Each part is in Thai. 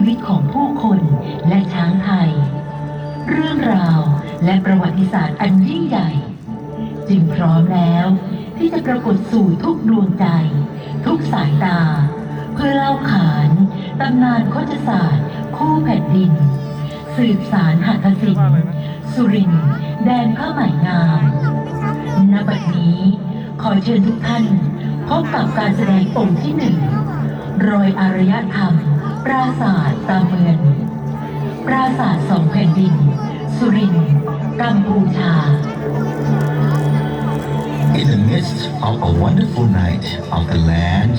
ชีวิตของผู้คนและช้างไทย เรื่องราวและประวัติศาสตร์อันยิ่งใหญ่ จึงพร้อมแล้วที่จะปรากฏสู่ทุกดวงใจ ทุกสายตา เพื่อเล่าขานตำนานโคจศาสตร์ คู่แผ่นดิน สืบสารหัตถศิลป์สุรินแดนผ้าไหมงามณบัดนี้ ขอเชิญทุกท่าน พบกับการแสดงองค์ที่หนึ่งรอยอารยธรรม ปราสาทตาเมือน ปราสาทสองแผ่นดิน สุรินทร์กัมพูชา In the midst of a wonderful night of the land,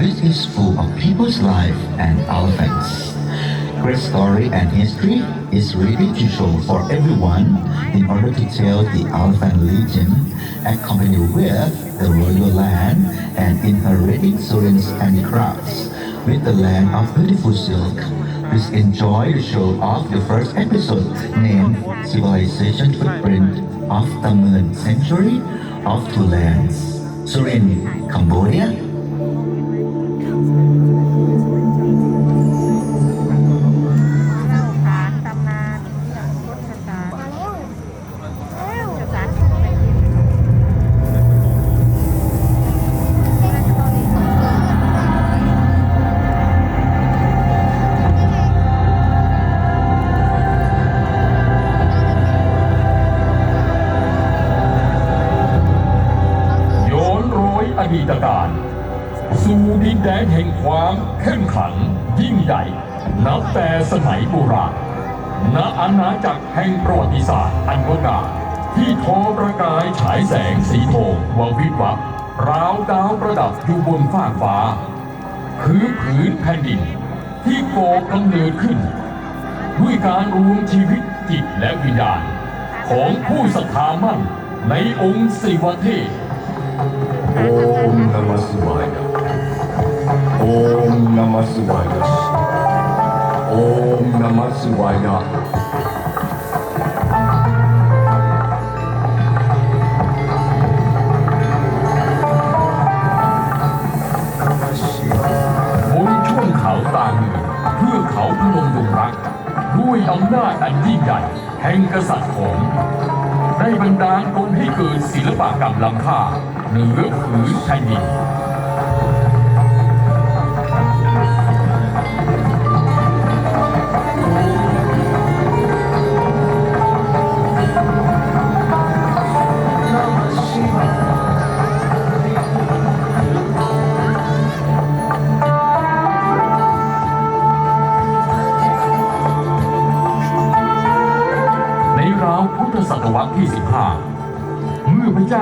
which is full of people's life and elephants. Great story and history is ready to show for everyone in order to tell the elephant legend, accompanied with the royal land and inheriting Surin's handicrafts with the land of beautiful silk. Please enjoy the show of the first episode named Civilization Footprint of Taman Century of Two Lands, Surin, Cambodia, เข้มขลังยิ่งใหญ่ นับแต่สมัยโบราณณอาณาจักรแห่งประวัติศาสตร์อันงดงามที่ทอประกายฉายแสงสีทองวาวิบวับราวดาวประดับอยู่บนฟ้ากฟ้า คือผืนแผ่นดิน ที่ก่อกำเนิดขึ้น ด้วยการรวมชีวิตจิตและวิญญาณ ของผู้ศรัทธามั่นในองค์ศิวเทพ Om Namah Shivaya. Om Namah Shivaya. Om Namah Shivaya. บนช่วงเขาตาเมืองเพื่อเขาพนมดงรักด้วยอำนาจอันยิ่ งใหญ่แห่งกษัตริย์ของได้บันดาลตนให้เกิดศิลปะกรรมล้ำค่าเหนือผืนแผ่นดิน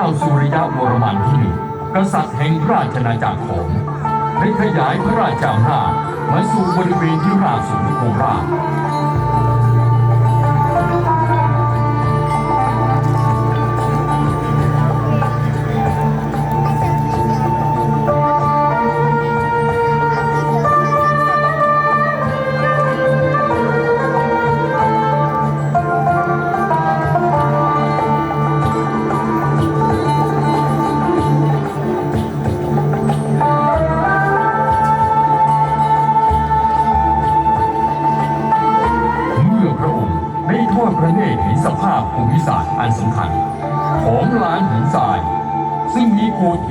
าสุริยะวรมันที่หนึ่งกษัตริย์แห่งราชนาจักรของได้ขยายพระราชอำนาจมาสู่บริเวณที่ราบสูงโคราช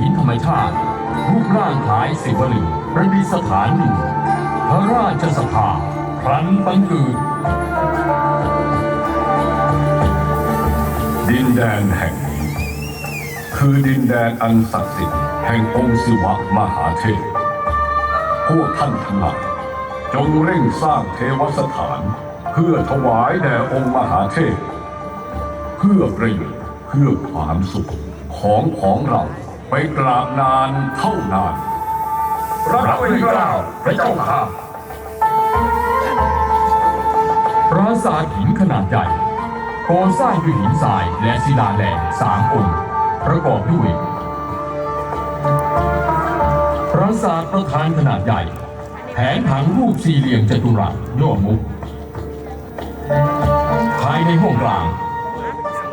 หินธรรมชาติรูปร่างคล้ายสิวลึงประดิษฐานอยู่พระราชสภาพลันบังเกิดดินแดนแห่งนี้ คือดินแดนอันศักดิ์สิทธิ์แห่งองค์ศิวะมหาเทพพวกท่านทั้งหลายจงเร่งสร้างเทวสถาน เพื่อถวายแด่องค์มหาเทพ เพื่อประโยชน์เพื่อความสุขของของเรา ไปกราบนานเท่านานรับไว้เกล้าพระเจ้าค่ะปราสาทหินขนาดใหญ่ก่อสร้างด้วยหินทรายและศิลาแรงสามองค์ประกอบด้วยปราสาทประธานขนาดใหญ่ แผนผังรูปสี่เหลี่ยมจัตุรัสย่อมุก ภายในห้องกลาง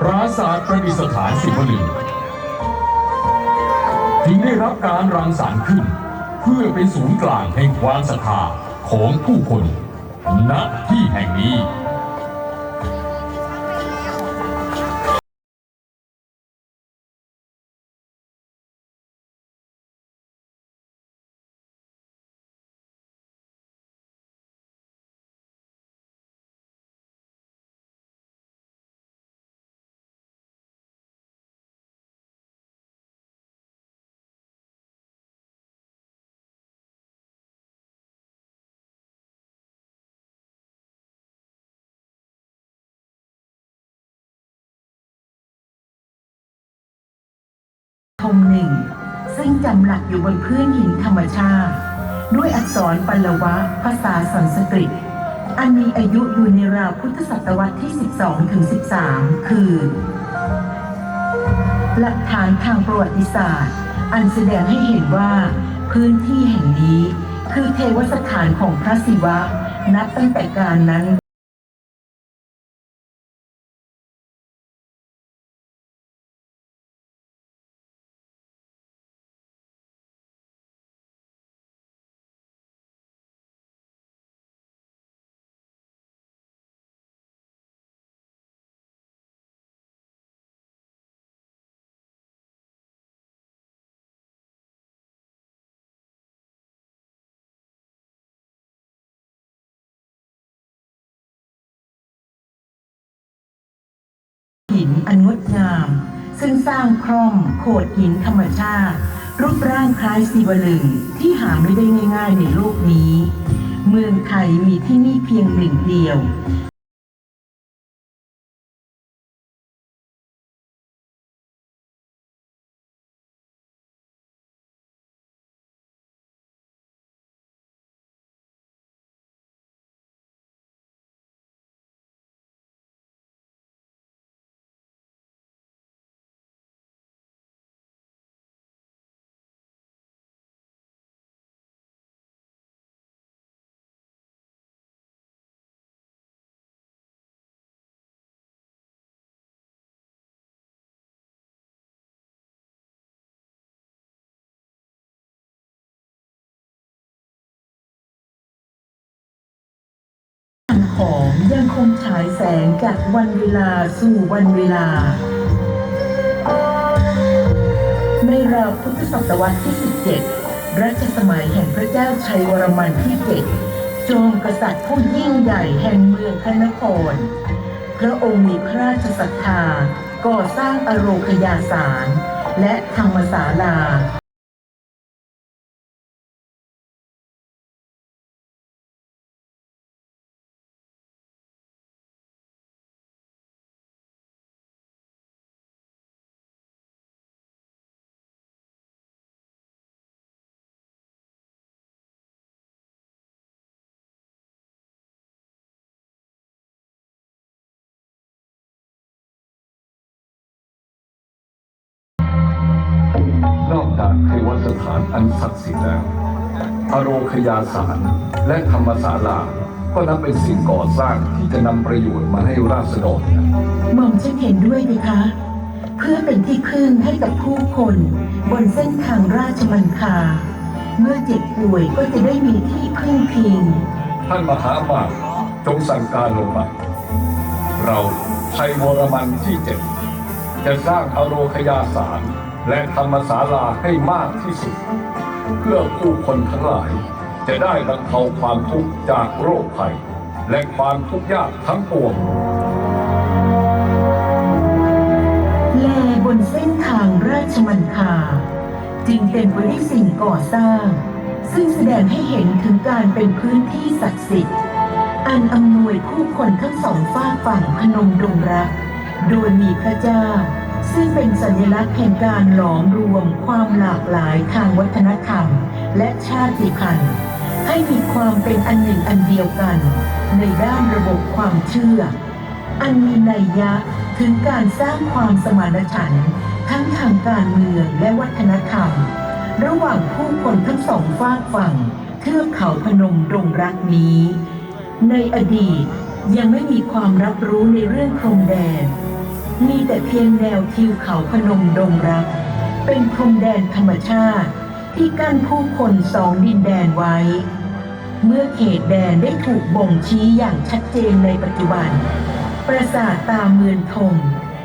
ปราสาทประดิษฐานสิบลึง จึงได้รับการรังสรรค์ขึ้น เพื่อเป็นศูนย์กลางแห่งความศรัทธาของผู้คนณที่แห่งนี้ ซึ่งจำหลักอยู่บนพื้นหินธรรมชาติ ด้วยอักษรปัลวะภาษาสันสกฤต อันมีอายุอยู่ในราวพุทธศตวรรษที่ 12 ถึง 13 คือ หลักฐานทางประวัติศาสตร์ อันแสดงให้เห็นว่า พื้นที่แห่งนี้ คือเทวสถานของพระศิวะ นับตั้งแต่การนั้น หินอันงดงาม ซึ่งสร้างคร่อมโขดหินธรรมชาติ รูปร่างคล้ายสีวลึงที่หาไม่ได้ง่ายๆในโลกนี้ เมืองไทยมีที่นี่เพียงหนึ่งเดียว ของยังคงฉายแสงจากวันเวลาสู่วันเวลา ในราวพุทธศตวรรษที่ 17 รัชสมัยแห่งพระเจ้าชัยวรมันที่ 7 จอมกษัตริย์ผู้ยิ่งใหญ่แห่งเมืองพระนคร พระองค์มีพระราชศรัทธาก่อสร้างอโรคยาสารและธรรมศาลา นอกจากเทวสถานอันศักดิ์สิทธิ์แล้วอโรคยาสารและธรรมศาลาก็นับเป็นสิ่งก่อสร้างที่จะนำประโยชน์มาให้ราษฎรนะหม่อมฉันเห็นด้วยไหมคะ เพื่อเป็นที่พึ่งให้กับผู้คน บนเส้นทางราชมังคา เมื่อเจ็บป่วยก็จะได้มีที่พึ่งพิง ท่านมหาอมาตย์จงสั่งการลงมา เราไทยวรมันที่เจ็ดจะสร้างอโรคยาสาร และธรรมศาลาให้มากที่สุด เพื่อผู้คนทั้งหลาย จะได้บรรเทาความทุกข์จากโรคภัย และความทุกข์ยากทั้งปวงแลบนเส้นทางราชมังคาจึงเต็มไปด้วยสิ่งก่อสร้าง ซึ่งแสดงให้เห็นถึงการเป็นพื้นที่ศักดิ์สิทธิ์ อันอำนวยผู้คนทั้งสองฝาฝั่งพนมดงรัก โดยมีพระเจ้า ซึ่งเป็นสัญลักษณ์แห่งการหลอมรวมความหลากหลายทางวัฒนธรรม และชาติพันธุ์ ให้มีความเป็นอันหนึ่งอันเดียวกัน ในด้านระบบความเชื่อ อันมีนัยยะถึงการสร้างความสมานฉันท์ทั้งทางการเมืองและวัฒนธรรม ระหว่างผู้คนทั้งสองฝากฝั่งเทือกเขาพนมดงรักนี้ ในอดีตยังไม่มีความรับรู้ในเรื่องพรมแดน มีแต่เพียงแนวทิวเขาพนมดงรัก เป็นพรมแดนธรรมชาติ ที่กั้นผู้คนสองดินแดนไว้ เมื่อเขตแดนได้ถูกบ่งชี้อย่างชัดเจนในปัจจุบัน ปราสาทตาเมือนทม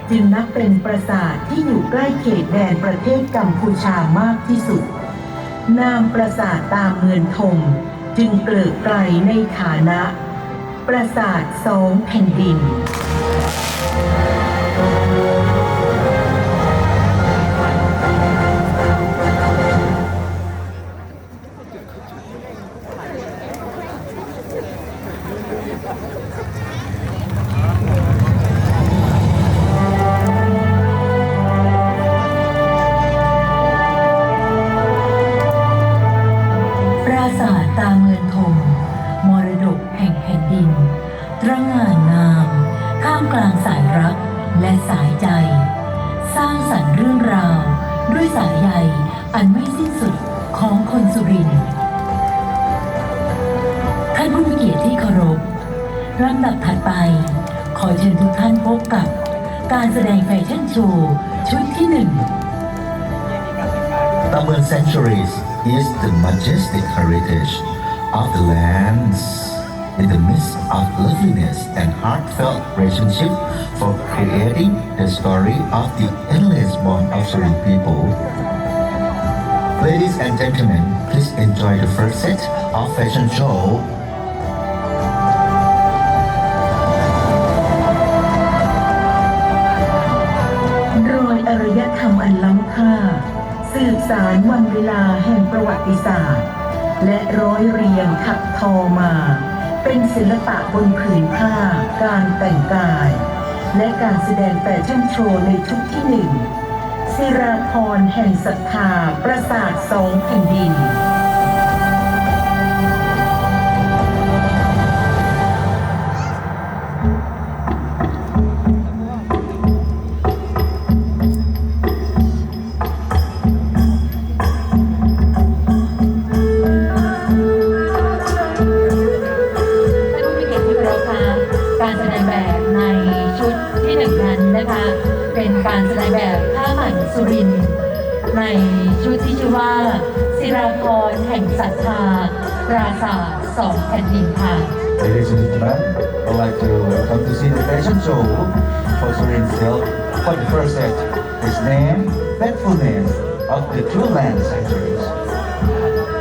จึงนับเป็นปราสาทที่อยู่ใกล้เขตแดนประเทศกัมพูชามากที่สุด นามปราสาทตาเมือนทมจึงเกลิกไกลในฐานะ ปราสาทสองแผ่นดิน นไม่สิ้นสุดของคนสุรินทร์ท่านผู้มีเกียรติที่เคารพลำดับถัดไป ขอเชิญทุกท่านพบกับ การแสดงแฟชั่นโชว์ชุดที่หนึ่ง Tamil centuries is the majestic heritage of the lands in the midst of loveliness and heartfelt relationship for creating the story of the endless bond of Surin people. Ladies and gentlemen, please enjoy the first set of fashion show รอยอารยธรรมอันล้ำค่าสืบสารวันเวลาแห่งประวัติศาสตร์ และร้อยเรียงถักทอมา เป็นศิลปะบนผืนผ้า การแต่งกาย และการแสดงแฟชั่นโชว์ในชุดที่หนึ่ง ศิราพรแห่งศรัทธาประสาทสองแผ่นดิน Surin Silk for the first set. His name, Faithfulness of the Two Land Centuries.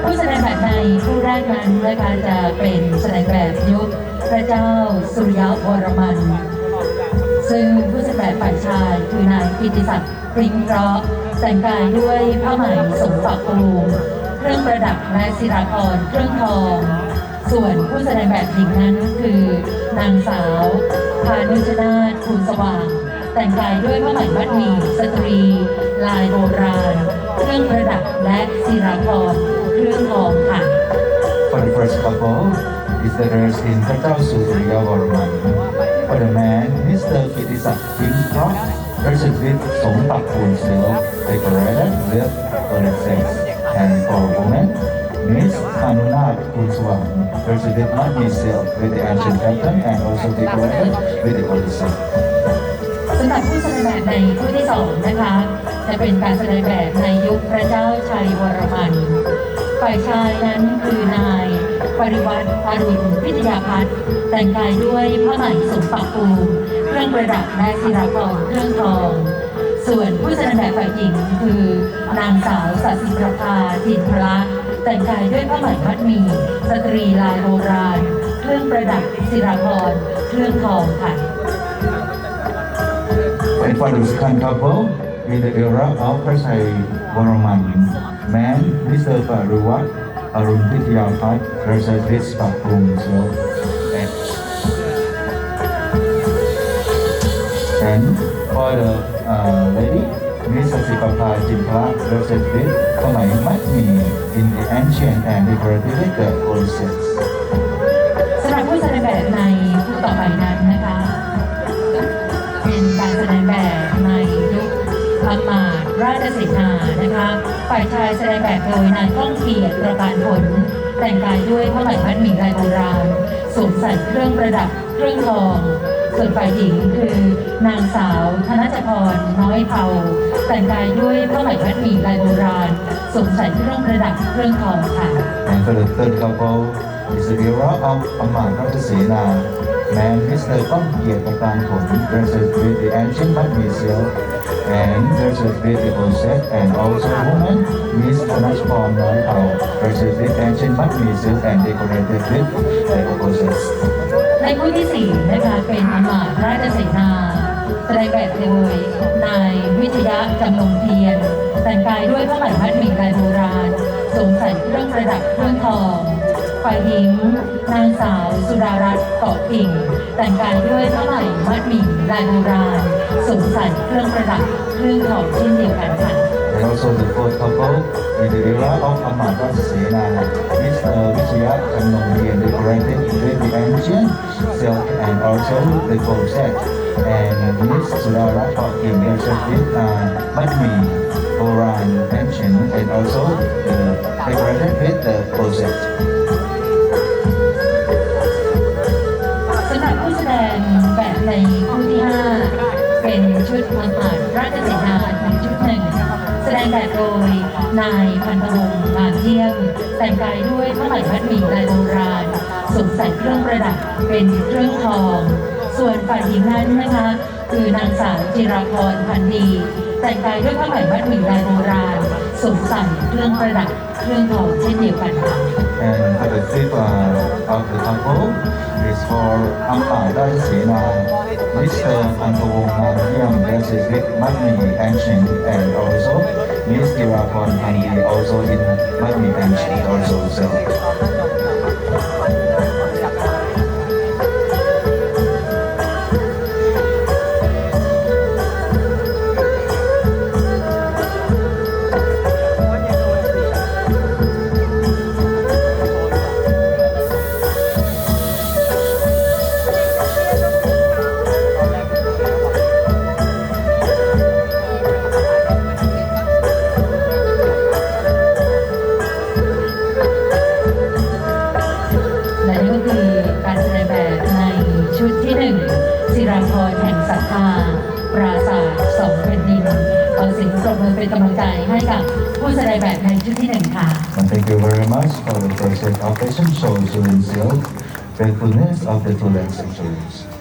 ผู้แสดงแบบในผู้แรกนั้นนะคะจะเป็นแสดงแบบยุคพระเจ้าสุริยะวรมัน ซึ่งผู้แสดงแบบฝ่ายชายคือนายกิติศักดิ์ปริงเราะแต่งกายด้วยผ้าไหมสมฝักปูเครื่องประดับและศิลาพรเครื่องทอง ส่วนผู้แสดงแบบหญิงนั้นคือนางสาวพานุชนาถคุณสว่าง แต่งกายด้วยผ้าไหมมัดหมี่สตรี ลายโบราณ เครื่องประดับและศิลาพรณ์เครื่องทองค่ะ For the first couple, is the dress in Katau Surya Varman. For the man, Mr. Kitisak Kim Krok, dressed with Song Pakun silk, decorated with goddesses. And for women, Miss Hanunat Kunswang, dressed with Mani silk with the ancient pattern and also decorated with the goddesses. ำหรับผู้แสดงแบบในคู่ที่สองนะคะ จะเป็นการแสดงแบบในยุคพระเจ้าชัยวรมันฝ่ายชายนั้นคือนายปริวัติอรุณพิทยาพัฒน์แต่งกายด้วยผ้าไหมสมปักปูเครื่องประดับและศิลาภรเครื่องทอง ส่วนผู้แสดงแบบฝ่ายหญิงคือนางสาวสัสิประภาทินพระแต่งกายด้วยผ้าไหมมัดหมี่สตรีลายโบราณ เครื่องประดับศิลาภรเครื่องทองค่ะ And for second couple, in the era of Persai Varaman, man, Mr. Paruwat, Arun Pityapat, versus this Pakrum silk. And, for the uh, lady, Miss Sasipapa Jimpla versus this Kamai Matmi in the ancient and decorative gold ราชสีนานะคะฝ่ายชายแสดงแบบโดยนายก้องเกียรติประการผล แต่งกายด้วยผ้าไหมมัดหมี่ลายโบราณสวมใส่เครื่องประดับเครื่องทอง ส่วนฝ่ายหญิงคือนางสาว ธนจพรน้อยเผาแต่งกายด้วยผ้าไหมมัดหมี่ลายโบราณสวมใส่เครื่องประดับเครื่องทองค่ะ And for the third couple, is the era of Amat Ratasena, man Mr. Tom Kiet Patankhon versus with the ancient mud museum and versus with the Osset and also woman Miss Anachpon Noipao versus with ancient mud museum and decorated with the opposites. ในคู่ที่สี่นะคะเป็นอำมาตย์ราชเสนาแสดงแบบโดยนายวิทยาจำนงเทียน แต่งกายด้วยผ้าไหมมัดหมี่ลายโบราณสวมใส่เครื่องประดับเครื่องทอง ฝ่ายหญิงนางสาวสุดารัตน์เกาะกิ่ง แต่งกายด้วยผ้าไหมมัดหมี่ลายโบราณสวมใส่เครื่องประดับเครื่องทองเช่นเดียวกันค่ะ And also the fourth couple in the era of Amata Sena, Mr. Vijaya Kanongdian decorated with the ancient silk and also the gold set. And Miss Sudara Pakim versus with uh, Madmi, Boran, ancient and also the decorated with the gold set. ในคู่ที่ 5 เป็นชุดอาหารราชเสนาอีกชุดหนึ่ง แสดงแบบโดยนายพันธวงศ์งามเที่ยง แต่งกายด้วยผ้าไหมมัดหมี่ลายโบราณสวมใส่เครื่องประดับเป็นเครื่องทอง ส่วนฝ่ายหญิงนั้นนะคะ คือนางสาวจิราพรพันธ์ดีแต่งกายด้วยผ้าไหมมัดหมี่ลายโบราณสวมใส่เครื่องประดับเครื่องทองเช่นเดียวกันค่ะ And for the fifth uh, of the couple is for Amma Ratasena, Mr. Antawong Manhyam versus with Madmi, ancient and also Miss Kirapon Hani also in Madmi, ancient also. So และ for the first set of fashion show to instill faithfulness of the two land centuries.